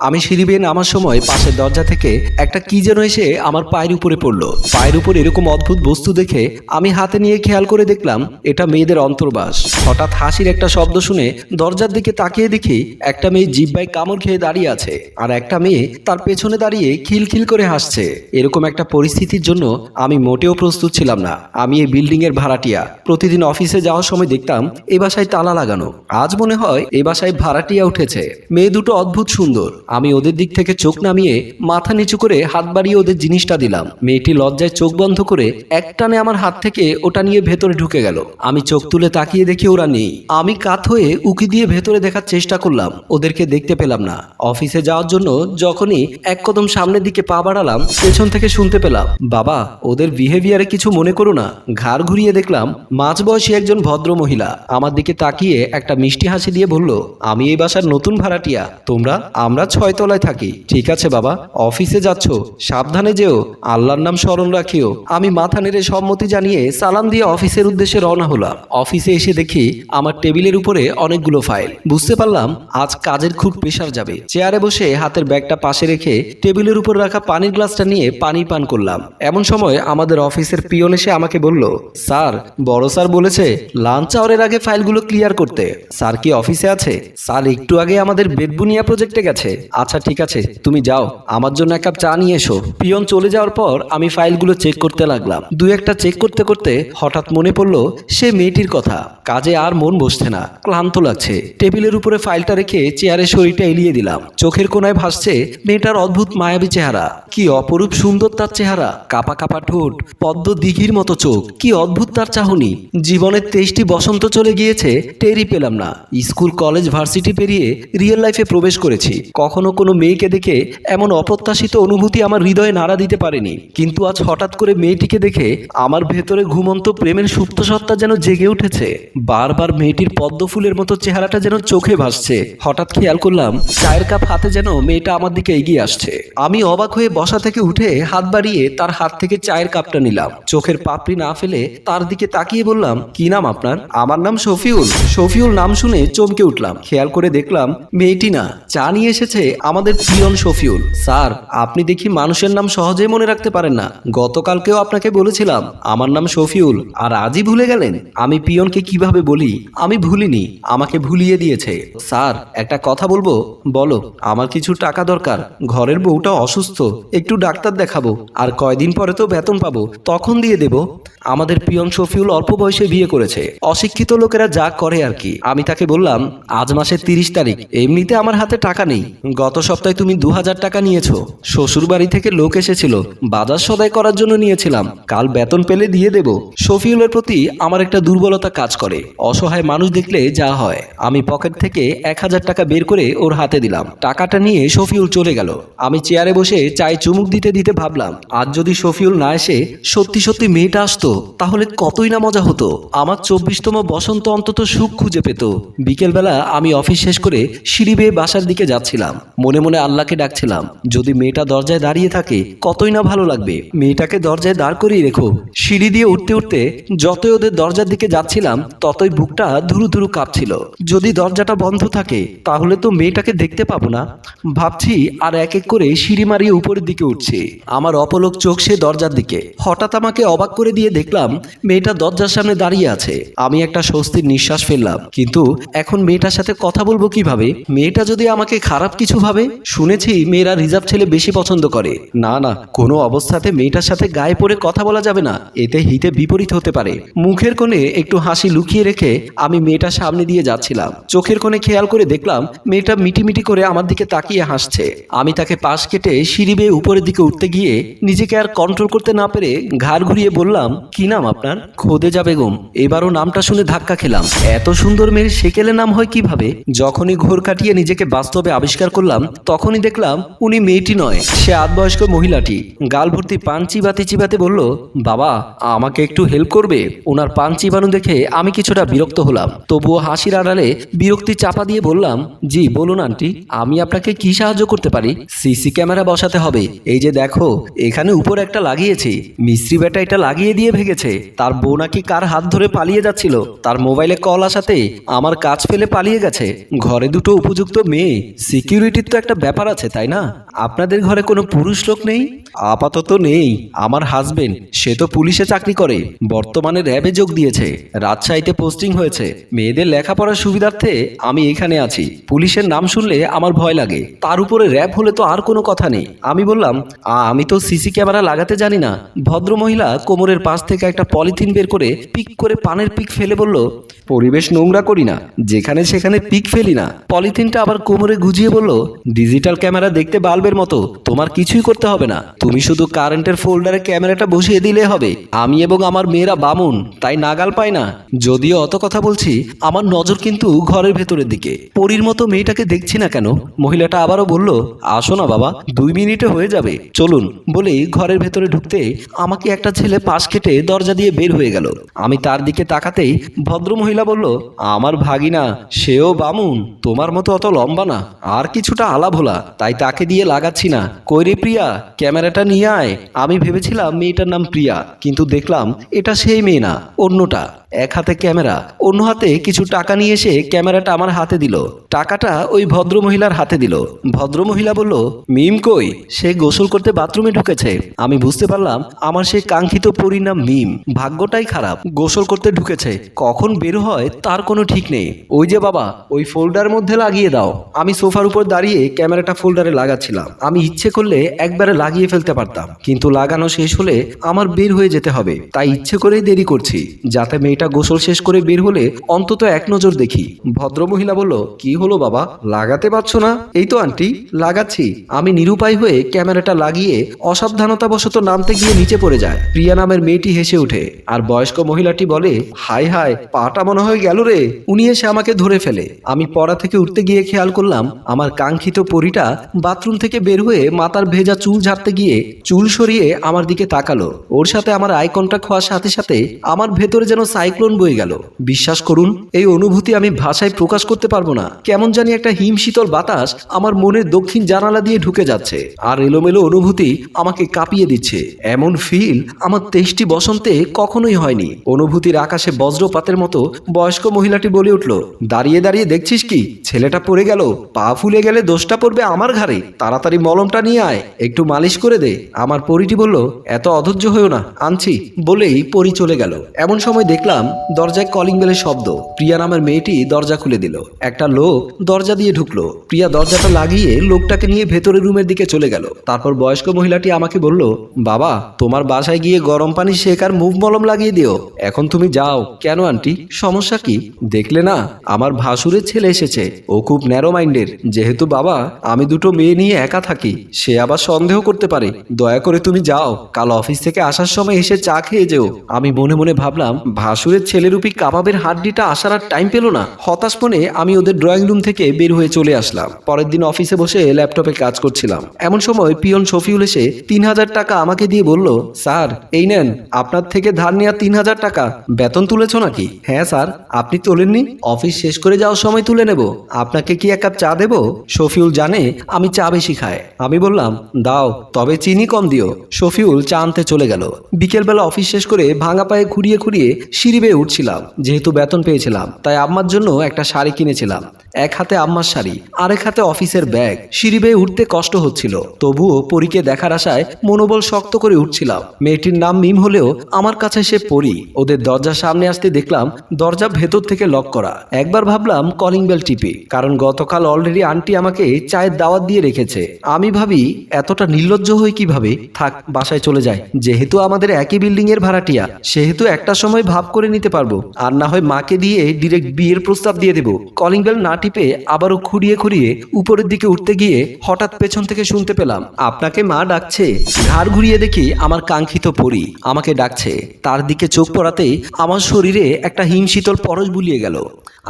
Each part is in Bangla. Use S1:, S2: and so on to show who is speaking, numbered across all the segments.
S1: আমি সিঁড়ি বেয়ে নামার সময় পাশের দরজা থেকে একটা কি যেন এসে আমার পায়ের উপরে পড়ল। পায়ের উপর এরকম অদ্ভুত বস্তু দেখে আমি হাতে নিয়ে খেয়াল করে দেখলাম, এটা মেয়েদের অন্তর্বাস। হঠাৎ হাসির একটা শব্দ শুনে দরজার দিকে তাকিয়ে দেখি একটা মেয়ে জিব্বায় কামড় খেয়ে দাঁড়িয়ে আছে আর একটা মেয়ে তার পেছনে দাঁড়িয়ে খিলখিল করে হাসছে। এরকম একটা পরিস্থিতির জন্য আমি মোটেও প্রস্তুত ছিলাম না। আমি এই বিল্ডিং এর ভাড়াটিয়া। প্রতিদিন অফিসে যাওয়ার সময় দেখতাম এ বাসায় তালা লাগানো। আজ মনে হয় এ বাসায় ভাড়াটিয়া উঠেছে। মেয়ে দুটো অদ্ভুত সুন্দর। আমি ওদের দিক থেকে চোখ নামিয়ে মাথা নিচু করে হাত বাড়িয়ে ওদের জিনিসটা দিলাম। মেয়েটি লজ্জায় চোখ বন্ধ করে একটানে আমার হাত থেকে ওটা নিয়ে ভেতরে ঢুকে গেল। আমি চোখ তুলে তাকিয়ে দেখি ওরা নেই। আমি কাত হয়ে উকি দিয়ে ভেতরে দেখার চেষ্টা করলাম। ওদেরকে দেখতে পেলাম না। অফিসে যাওয়ার জন্য যখনই এক কদম সামনের দিকে পা বাড়ালাম, পেছন থেকে শুনতে পেলাম, বাবা, ওদের বিহেভিয়ারে কিছু মনে করো না। ঘাড় ঘুরিয়ে দেখলাম মাঝবয়সী একজন ভদ্র মহিলা আমার দিকে তাকিয়ে একটা মিষ্টি হাসি দিয়ে বলল, আমি এই বাসার নতুন ভাড়াটিয়া। তোমরা, আমরা ছয় তলায় থাকি। ঠিক আছে বাবা, অফিসে যাচ্ছ, সাবধানে যেও, আল্লাহর নাম স্মরণ রাখিও। আমি মাথা নেড়ে সম্মতি জানিয়ে সালাম দিয়ে অফিসের উদ্দেশ্যে রওনা হলাম। অফিসে এসে দেখি আমার টেবিলের উপরে অনেকগুলো ফাইল। বুঝতে পারলাম, আজ কাজের খুব প্রেশার যাবে। চেয়ারে বসে হাতের ব্যাগটা পাশে রেখে টেবিলের উপর রাখা পানির গ্লাসটা নিয়ে পানি পান করলাম। এমন সময় আমাদের অফিসের পিয়ন এসে আমাকে বলল, স্যার, বড় স্যার বলেছে লাঞ্চ আওয়ারের আগে ফাইলগুলো ক্লিয়ার করতে। স্যার কি অফিসে আছে? স্যার, একটু আগে আমাদের বেদবুনিয়া প্রজেক্টে গেছে। আচ্ছা ঠিক আছে, তুমি যাও, আমার জন্য এক কাপ চা নিয়ে এসো। পিয়ন চলে যাওয়ার পর আমি ফাইলগুলো চেক করতে লাগলাম। দু একটা চেক করতে করতে হঠাৎ মনে পড়ল, সে মেয়েটির কথা। কাজে আর মন বসছে না, ক্লান্ত লাগছে। টেবিলের উপরে ফাইলটা রেখে চেয়ারে শরীরটা এলিয়ে দিলাম। চোখের কোনায় ভাসছে মেয়েটার অদ্ভুত মায়াবী চেহারা। কি অপরূপ সুন্দর তার চেহারা, কাপা কাপা ঠোঁট, পদ্ম দিঘির মতো চোখ, কি অদ্ভুত তার চাহনি। জীবনের তেইশটি বসন্ত চলে গিয়েছে, টেরই পেলাম না। স্কুল, কলেজ, ভার্সিটি পেরিয়ে রিয়েল লাইফে প্রবেশ করেছি। কখনো কোনো মেয়েকে দেখে এমন অপ্রত্যাশিত অনুভূতি আমার হৃদয়ে নাড়া দিতে পারেনি। কিন্তু আজ হঠাৎ করে মেয়েটিকে দেখে আমার ভেতরে ঘুমন্ত প্রেমের সুপ্ত সত্তা যেন জেগে উঠেছে। বারবার মেয়েটির পদ্ম ফুলের মতো চেহারাটা যেন চোখে ভাসছে। হঠাৎ খেয়াল করলাম, চায়ের কাপ হাতে যেন মেয়েটা আমার দিকে এগিয়ে আসছে। আমি অবাক হয়ে বসা থেকে উঠে হাত বাড়িয়ে তার হাত থেকে চায়ের কাপটা নিলাম। চোখের পাপড়ি না ফেলে তার দিকে তাকিয়ে বললাম, কি নাম আপনার? আমার নাম শফিউল। শফিউল নাম শুনে চমকে উঠলাম। খেয়াল করে দেখলাম, মেয়েটি না, চা নিয়ে এসেছে। আমাদের প্রিয়ন শফিউল। স্যার, আপনি দেখি মানুষের নাম সহজেই মনে রাখতে পারেন না। গতকালকেও আপনাকে বলেছিলাম, আমার নাম শফিউল, আর আজই ভুলে গেলেন। আমি পিয়নকে কীভাবে বলি, আমি ভুলিনি, আমাকে ভুলিয়ে দিয়েছে। স্যার, একটা কথা বলব? বলো, আমার কিছু টাকা দরকার। ঘরের বউটা অসুস্থ, একটু ডাক্তার দেখাবো, আর কয়দিন পরে তো বেতন পাবো, তখন দিয়ে দেব। আমাদের পিয়ন শফিউল অল্প বয়সে বিয়ে করেছে। অশিক্ষিত লোকেরা যা করে আর কি। আমি তাকে বললাম, আজ মাসের তিরিশ তারিখ, এমনিতে আমার হাতে টাকা নেই। গত সপ্তাহে তুমি দু হাজার টাকা নিয়েছো। শ্বশুর বাড়ি থেকে লোক এসেছিল। বাজার সদাই করার জন্য নিয়েছিলাম। কাল বেতন পেলে দিয়ে দেব। শফিউলের প্রতি আমার একটা দুর্বলতা কাজ করে। অসহায় মানুষ দেখলে যা হয়। আমি পকেট থেকে এক হাজার টাকা বের করে ওর হাতে দিলাম। টাকাটা নিয়ে শফিউল চলে গেল। আমি চেয়ারে বসে চায়ে চুমুক দিতে দিতে ভাবলাম, আজ যদি শফিউল না এসে সত্যি সত্যি মেয়েটা আসতো, তাহলে কতই না মজা হতো। আমার চব্বিশতম বসন্ত অন্তত সুখ খুঁজে পেত। বিকেলবেলা আমি অফিস শেষ করে সিঁড়ি বেয়ে বাসার দিকে যাচ্ছিলাম। মনে মনে আল্লাহকে ডাকছিলাম, যদি মেয়েটা দরজায় দাঁড়িয়ে থাকে, কতই না ভালো লাগবে। মেয়েটাকে দরজায় দাঁড় করিয়ে রেখো। সিঁড়ি দিয়ে উঠতে উঠতে যতই ওদের দরজার দিকে যাচ্ছিলাম, ততই বুকটা ধুরু ধুরু কাঁপছিল। যদি দরজাটা বন্ধ থাকে, তাহলে তো মেয়েটাকে দেখতে পাবো না। ভাবছি আর এক এক করে সিঁড়ি মারিয়ে উপরের দিকে উঠছে। আমার অপলক চোখ সে দরজার দিকে। হঠাৎ আমাকে অবাক করে দিয়ে দেখলাম, মেয়েটা দরজার সামনে দাঁড়িয়ে আছে। আমি একটা স্বস্তির নিঃশ্বাস ফেললাম। কিন্তু এখন মেয়েটার সাথে কথা বলব কীভাবে? মেয়েটা যদি আমাকে খারাপ কিছু ভাবে শুনেছি মেয়েরা রিজার্ভ ছেলে বেশি পছন্দ করে। না না, কোনো অবস্থাতে মেয়েটার সাথে গায়ে পড়ে কথা বলা যাবে না। এতে হিতে বিপরীত হতে পারে। মুখের কোণে একটু হাসি লুকিয়ে রেখে আমি মেয়েটার সামনে দিয়ে যাচ্ছিলাম। চোখের কোণে খেয়াল করে দেখলাম মেয়েটা মিটিমিটি করে আমার দিকে তাকিয়ে হাসছে। আমি তাকে পাশ কেটে সিঁড়ি বেয়ে উপরের দিকে উঠতে গিয়ে নিজেকে আর কন্ট্রোল করতে না পেরে ঘাড় ঘুরিয়ে বললাম, কি নাম আপনার? খোদে খোদেজা বেগম এবারও নামটা শুনে ধাক্কা খেলাম। এত সুন্দর মেয়ের সেকেলে নাম হয় কীভাবে? যখনই ঘোর কাটিয়ে নিজেকে বাস্তবে আবিষ্কার করলাম, তখনই দেখলাম উনি মেয়েটি নয়, সে আধবয়স্ক মহিলাটি। গাল ভর্তি পান চিবাতে চিবাতে বলল, বাবা, আমাকে একটু হেল্প করবে? ওনার পান চিবানো দেখে আমি কিছুটা বিরক্ত হলাম। তবুও হাসির আড়ালে বিরক্তি চাপা দিয়ে বললাম, জি, বলুন আন্টি, আমি আপনাকে কি সাহায্য করতে পারি? সিসি ক্যামেরা বসাতে হবে। এই যে দেখো, এখানে উপর একটা লাগিয়েছি। মিস্ত্রি বেটা এটা লাগিয়ে দিয়ে ভেগেছে। তার বউ নাকি কার হাত ধরে পালিয়ে যাচ্ছিল। তার মোবাইলে কল আসাতে আমার কাজ ফেলে পালিয়ে গেছে। ঘরে দুটো উপযুক্ত মেয়ে সিকিউরিটি সিকিউরিটির তো একটা ব্যাপার আছে তাই না? আপনাদের ঘরে কোনো পুরুষ লোক নেই? আপাতত নেই। আমার হাজবেন্ড সে তো পুলিশে চাকরি করে। বর্তমানে র্যাবে যোগ দিয়েছে। রাজশাহীতে পোস্টিং হয়েছে। মেয়েদের লেখাপড়ার সুবিধার্থে আমি এখানে আছি। পুলিশের নাম শুনলে আমার ভয় লাগে। তার উপরে র্যাব হলে তো আর কোনো কথা নেই। আমি বললাম "আ, আমি তো সিসি ক্যামেরা লাগাতে জানি না। ভদ্র মহিলা কোমরের পাশ থেকে একটা পলিথিন বের করে পিক করে পানের পিক ফেলে বলল পরিবেশ নোংরা করি না। যেখানে সেখানে পিক ফেলি না। পলিথিনটা আবার কোমরে গুজিয়ে বলল ডিজিটাল ক্যামেরা দেখতে বাল্বের মতো। তোমার কিছুই করতে হবে না। তুমি শুধু কারেন্টের ফোল্ডারে ক্যামেরাটা বসিয়ে দিলে হবে। আমি এবং আমার মেয়েরা বামুন, তাই নাগাল পায় না। যদিও অত কথা বলছি, আমার নজর কিন্তু ঘরের ভেতরের দিকে। পরীর মতো মেয়েটাকে দেখছি না কেন? মহিলাটা আবারও বলল, আসো না বাবা, দুই মিনিটে হয়ে যাবে। চলুন। বলে ঘরের ভেতরে ঢুকতে আমাকে একটা ছেলে পাশ কেটে দরজা দিয়ে বের হয়ে গেল। আমি তার দিকে তাকাতেই ভদ্র মহিলা বলল, আমার ভাগিনা, সেও বামুন, তোমার মতো অত লম্বা না। আর কিছুটা আলা ভোলা তাই তাকে দিয়ে লাগাচ্ছি না। কইরে প্রিয়া ক্যামেরাটা নিয়ে আয়। আমি ভেবেছিলাম মেয়েটার নাম প্রিয়া কিন্তু দেখলাম এটা সেই মেয়ে না অন্যটা। এক হাতে ক্যামেরা, অন্য হাতে কিছু টাকা নিয়ে এসে ক্যামেরাটা আমার হাতে দিল। টাকাটা ওই ভদ্র মহিলার হাতে দিল। ভদ্র মহিলা বলল, মিম কই? সে গোসল করতে বাথরুমে ঢুকেছে। আমি বুঝতে পারলাম আমার সেই কাঙ্ক্ষিত পরিণাম মিম। ভাগ্যটাই খারাপ, গোসল করতে ঢুকেছে। কখন বের হয় তার কোনো ঠিক নেই। ওই যে বাবা, ওই ফোল্ডার মধ্যে লাগিয়ে দাও। আমি সোফার উপর দাঁড়িয়ে ক্যামেরাটা ফোল্ডারে লাগাচ্ছিলাম। আমি ইচ্ছে করলে একবারে লাগিয়ে ফেলতে পারতাম। কিন্তু লাগানো শেষ হলে আমার বের হয়ে যেতে হবে। তাই ইচ্ছে করেই দেরি করছি, যাতে মেয়েটা গোসল শেষ করে বের হলে অন্তত এক নজর দেখি। ভদ্রমহিলা বলল, কি হলো বাবা? লাগাতে পারছ না? এই তো আন্টি, লাগাচ্ছি। আমি নিরুপায় হয়ে ক্যামেরাটা লাগিয়ে অসাবধানতাবশত নামতে গিয়ে নিচে পড়ে যায় প্রিয়া নামের মেয়েটি হেসে ওঠে। আর বয়স্ক মহিলাটি বলে, হাই হাই, পাটা মনে হয় গেল রে। উনি এসে আমাকে ধরে ফেলে। আমি পড়া থেকে উঠতে গিয়ে খেয়াল করলাম, আমার কাঙ্ক্ষিত পরিটা বাথরুম থেকে বের হয়ে মাথার ভেজা চুল ঝাড়তে গিয়ে চুল সরিয়ে আমার দিকে তাকালো। ওর সাথে আমার আই কন্ট্যাক্ট হওয়ার সাথে সাথে আমার ভেতরে যেন সাইক্লোন বয়ে গেল। বিশ্বাস করুন, এই অনুভূতি আমি ভাষায় প্রকাশ করতে পারব না। কেমন জানি একটা হিমশীতল বাতাস আমার মনের দক্ষিণ জানালা দিয়ে ঢুকে যাচ্ছে। আর এলোমেলো অনুভূতি আমাকে কাঁপিয়ে দিচ্ছে। এমন ফিল আমার তেইশটি বসন্তে কখনোই হয়নি। অনুভূতির আকাশে বজ্রপাতের মতো বয়স্ক মহিলাটি বলে উঠল, দাঁড়িয়ে দাঁড়িয়ে দেখছিস কি? ছেলেটা পড়ে গেল, পা ফুলে গেলে দোষটা পড়বে আমার ঘাড়ে। তাড়াতাড়ি মলমটা নিয়ে আয়, একটু মালিশ করে দে। আমার পরিটি বলল, এত অধৈর্য হয়েও না, আনছি। বলেই পরি চলে গেল। এমন সময় দেখলাম দরজায় কলিং বেলের শব্দ। প্রিয়া নামের মেয়েটি দরজা খুলে দিল। একটা লোক দরজা দিয়ে ঢুকলো। প্রিয়া দরজাটা লাগিয়ে লোকটাকে নিয়ে ভেতরের রুমের দিকে চলে গেল। তারপর বয়স্ক মহিলাটি আমাকে বলল, বাবা, তোমার বাসায় গিয়ে গরম পানি শেখ আর মুভ মলম লাগিয়ে দিও। এখন তুমি যাও। কেন আন্টি? সমস্যা কি? দেখলে না, আমার ভাসুরের ছেলে এসেছে। ও খুব ন্যারো মাইন্ডের যেহেতু বাবা, আমি দুটো মেয়ে নিয়ে একা থাকি। সে আবার সন্দেহ করতে পারে। দয়া করে তুমি যাও। কাল অফিস থেকে আসার সময় এসে চা খেয়ে যেও। আমি মনে মনে ভাবলাম ভাসুরের ছেলেরূপী কাবাবের হাড্ডিটা আসার আর টাইম পেল না। হতাশ মনে আমি ওদের ড্রয়িং রুম থেকে বের হয়ে চলে আসলাম। পরের দিন অফিসে বসে ল্যাপটপে কাজ করছিলাম। এমন সময় পিয়ন শফিউল এসে তিন হাজার টাকা আমাকে দিয়ে বলল, স্যার, এই নেন, আপনার থেকে ধার নেওয়া তিন হাজার টাকা। বেতন তুলেছ নাকি? হ্যাঁ স্যার, আপনি তোলেননি? অফিস শেষ করে যাওয়ার সময় তুলে নেব। আপনাকে কি এক কাপ চা দেব? শফিউল জানে আমি চা বেশি খাই। আমি বললাম, দাও, তবে চিনি কম দিও। শফিউল চা আনতে চলে গেল। বিকেলবেলা অফিস শেষ করে ভাঙা পায়ে ঘুরিয়ে খুঁড়িয়ে সিঁড়ি বেয়ে উঠছিলাম, যেহেতু বেতন পেয়েছিলাম, তাই আম্মার জন্য একটা শাড়ি কিনেছিলাম। এক হাতে আম্মার শাড়ি, আরেক হাতে অফিসের ব্যাগ। সিঁড়ি বেয়ে উঠতে কষ্ট হচ্ছিল, তবুও পরীকে দেখার আশায় মনোবল শক্ত করে উঠছিলাম। মেয়েটির নাম মিম হলেও আমার কাছে সে পরি। ওদের দরজার সামনে আসতে দেখলাম দরজা ভেতর থেকে লক করা। একবার ভাবলাম কলিং বেল টিপি, কারণ গতকাল অলরেডি আন্টি আমাকে চায়ের দাওয়াত দিয়ে রেখেছে। আমি ভাবি, এতটা নির্লজ্জ হই কীভাবে? থাক, বাসায় চলে যায় যেহেতু আমাদের একই বিল্ডিং এর ভাড়াটিয়া, সেহেতু একটা সময় ভাব করে নিতে পারব। আর না হয় মাকে দিয়ে ডিরেক্ট বিয়ের প্রস্তাব দিয়ে দেবো। কলিং বেল না টিপে আবারও খুঁড়িয়ে খুঁড়িয়ে উপরের দিকে উঠতে গিয়ে হঠাৎ পেছন থেকে শুনতে পেলাম, আপনাকে মা ডাকছে। ঘাড় ঘুরিয়ে দেখি আমার কাঙ্ক্ষিত পরি আমাকে ডাকছে। তার দিকে চোখ পড়াতেই আমার শরীরে একটা হিমশীতল পরশ বুলিয়ে গেল।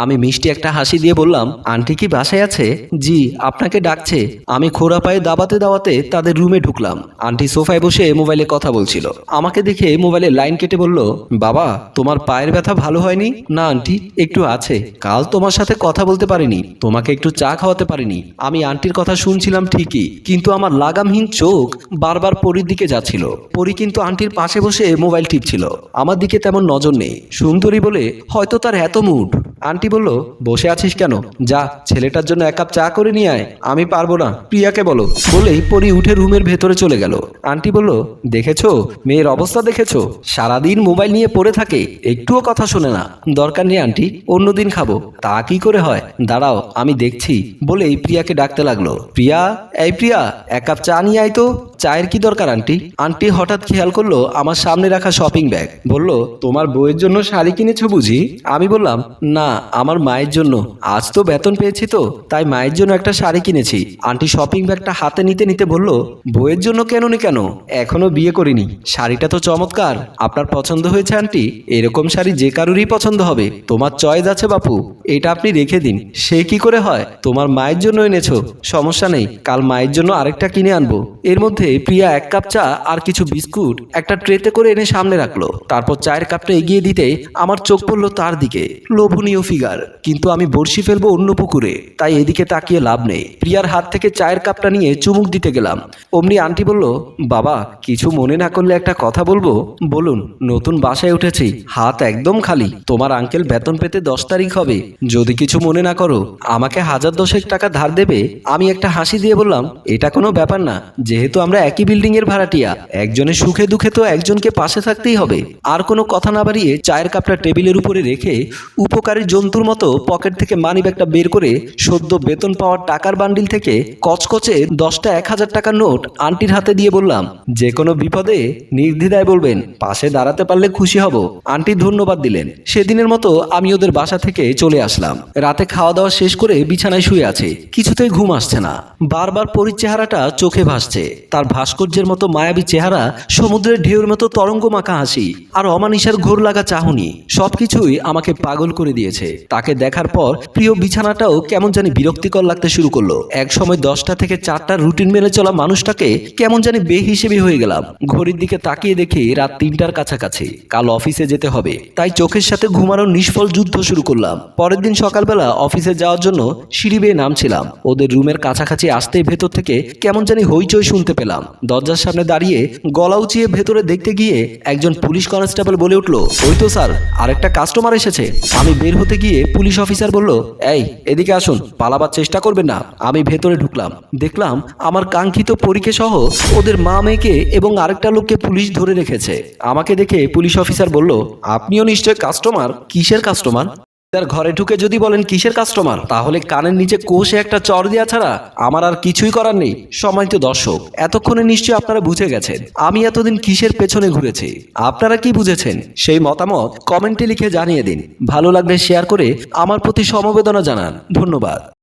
S1: আমি মিষ্টি একটা হাসি দিয়ে বললাম, আন্টি কি বাসায় আছে? জি, আপনাকে ডাকছে। আমি খোড়া পায়ে দাবাতে দাওয়াতে তাদের রুমে ঢুকলাম। আন্টি সোফায় বসে মোবাইলে কথা বলছিল। আমাকে দেখে মোবাইলে লাইন কেটে বলল, বাবা, তোমার পায়ের ব্যথা ভালো হয়নি? না, আন্টি, একটু আছে। কাল তোমার সাথে কথা বলতে পারিনি। তোমাকে একটু চা খাওয়াতে পারিনি। আমি আন্টির কথা শুনছিলাম ঠিকই, কিন্তু আমার লাগামহীন চোখ বারবার পরীর দিকে যাচ্ছিল। পরি কিন্তু আন্টির পাশে বসে মোবাইল টিপছিল। আমার দিকে তেমন নজর নেই। সুন্দরী বলে, হয়তো তার এত মুড আন্টি বলল, বসে আছিস কেন? যা, ছেলেটার জন্য এক কাপ চা করে নিয়ে আয়। আমি পারব না। প্রিয়াকে বলো। বলেই পরি উঠে রুমের ভেতরে চলে গেল। আন্টি বলল, দেখেছ? মেয়ের অবস্থা দেখেছ? সারাদিন মোবাইল নিয়ে পড়ে থাকে। একটুও কথা শোনে না। দরকার নেই, আন্টি অন্যদিন খাব। তা কি করে হয়? দাঁড়াও, আমি দেখছি বলে এই প্রিয়াকে ডাকতে লাগল। প্রিয়া, এই প্রিয়া, এক কাপ চা নিয়ে আয় তো। চায়ের কি দরকার, আন্টি? আন্টি হঠাৎ খেয়াল করল আমার সামনে রাখা শপিং ব্যাগ বলল, তোমার বউয়ের জন্য শাড়ি কিনেছো বুঝি? আমি বললাম, না, আমার মায়ের জন্য। আজ তো বেতন পেয়েছি তো, তাই মায়ের জন্য একটা শাড়ি কিনেছি। আন্টি শপিং ব্যাগটা হাতে নিতে নিতে বলল, বউয়ের জন্য কেন নি কেন? এখনও বিয়ে করিনি। শাড়িটা তো চমৎকার। আপনার পছন্দ হয়েছে, আন্টি? এরকম শাড়ি যে কারুরই পছন্দ হবে। তোমার চয়েস আছে, বাপু। এটা আপনি রেখে দিন। সে কি করে হয়? তোমার মায়ের জন্য এনেছো। সমস্যা নেই। কাল মায়ের জন্য আরেকটা কিনে আনব। এর মধ্যে প্রিয়া এক কাপ চা আর কিছু বিস্কুট একটা ট্রেতে করে এনে সামনে রাখল। তারপর চায়ের কাপটা এগিয়ে দিতে আমার চোখ পড়ল তার দিকে। লোভনীয় ফিগার, কিন্তু আমি বড়শি ফেলব অন্য পুকুরে। তাই এদিকে তাকিয়ে লাভ নেই। প্রিয়ার হাত থেকে চায়ের কাপটা নিয়ে চুমুক দিতে গেলাম। অমনি আন্টি বলল, বাবা, কিছু মনে না করলে একটা কথা বলব? বলুন, নতুন বাসায় উঠেছি। হাত একদম খালি। তোমার আঙ্কেল বেতন পেতে দশ তারিখ হবে। যদি কিছু মনে না করো, আমাকে হাজার দশেক টাকা ধার দেবে। আমি একটা হাসি দিয়ে বললাম, এটা কোনো ব্যাপার না। যেহেতু আমরা একই বিল্ডিং এর ভাড়াটিয়া। একজনের সুখে দুঃখে তো একজনকে পাশে থাকতেই হবে। আর কোনো কথা না বাড়িয়ে চায়ের কাপটা টেবিলের উপরে রেখে উপকারী জন্তুর মতো পকেট থেকে মানি ব্যাগটা বের করে সদ্য বেতন পাওয়ার টাকার বান্ডিল থেকে কচকচে দশটা এক হাজার টাকার নোট আন্টির হাতে দিয়ে বললাম, যে কোনো বিপদে নির্দ্বিধায় বলবেন, পাশে দাঁড়াতে পারলে খুশি হব। আন্টি ধন্যবাদ দিলেন। সেদিনের মতো আমি ওদের বাসা থেকে চলে আসলাম। রাতে খাওয়া দাওয়া শেষ করে বিছানায় শুয়ে আছে। কিছুতেই ঘুম আসছে না। বারবার পরির চেহারাটা চোখে ভাসছে। তার ভাস্কর্যের মতো মায়াবী চেহারা, সমুদ্রের ঢেউর মতো তরঙ্গ মাখা হাসি, আর অমানিসার ঘোর লাগা চাহনি, সবকিছুই আমাকে পাগল করে দিয়েছে। তাকে দেখার পর প্রিয় বিছানাটাও কেমন জানি বিরক্তিকর লাগতে শুরু করল। এক সময় দশটা থেকে চারটার রুটিন মেনে চলা মানুষটাকে কেমন জানি বেহিসেবি হয়ে গেলাম। ঘড়ির দিকে তাকিয়ে দেখি রাত তিনটার কাছাকাছি। কাল অফিসে যেতে হবে। তাই চোখের সাথে ঘুমানোর নিষ্ফল যুদ্ধ শুরু করলাম। পরের দিন সকালবেলা অফিসে যাওয়ার জন্য সিঁড়ি বেয়ে নামছিলাম। ওদের রুমের কাছাকাছি আসতেই ভেতর থেকে কেমন জানি হইচই শুনতে পেলাম। দরজার সামনে দাঁড়িয়ে গলা উঁচিয়ে ভেতরে দেখতে গিয়ে একজন পুলিশ কনস্টেবল বলে উঠল, ওই তো স্যার, আরেকটা কাস্টমার এসেছে। আমি বের হতে গিয়ে পুলিশ অফিসার বলল, এই, এদিকে আসুন, পালাবার চেষ্টা করবেন না। আমি ভেতরে ঢুকলাম। দেখলাম আমার কাঙ্ক্ষিত পরীকে সহ ওদের মা মেয়েকে এবং আরেকটা লোককে পুলিশ ধরে রেখেছে। আমাকে দেখে পুলিশ অফিসার বলল, আপনিও নিশ্চয় কাস্টমার কিসের কাস্টমার তার ঘরে ঢুকে যদি বলেন কিসের কাস্টমার তাহলে কানের নিচে কোষে একটা চর দেওয়া ছাড়া আমার আর কিছুই করার নেই। সম্মানিত দর্শক, এতক্ষণে নিশ্চয়ই আপনারা বুঝে গেছেন আমি এতদিন কিসের পেছনে ঘুরেছি। আপনারা কি বুঝেছেন? সেই মতামত কমেন্টে লিখে জানিয়ে দিন। ভালো লাগলে শেয়ার করে আমার প্রতি সমবেদনা জানান। ধন্যবাদ।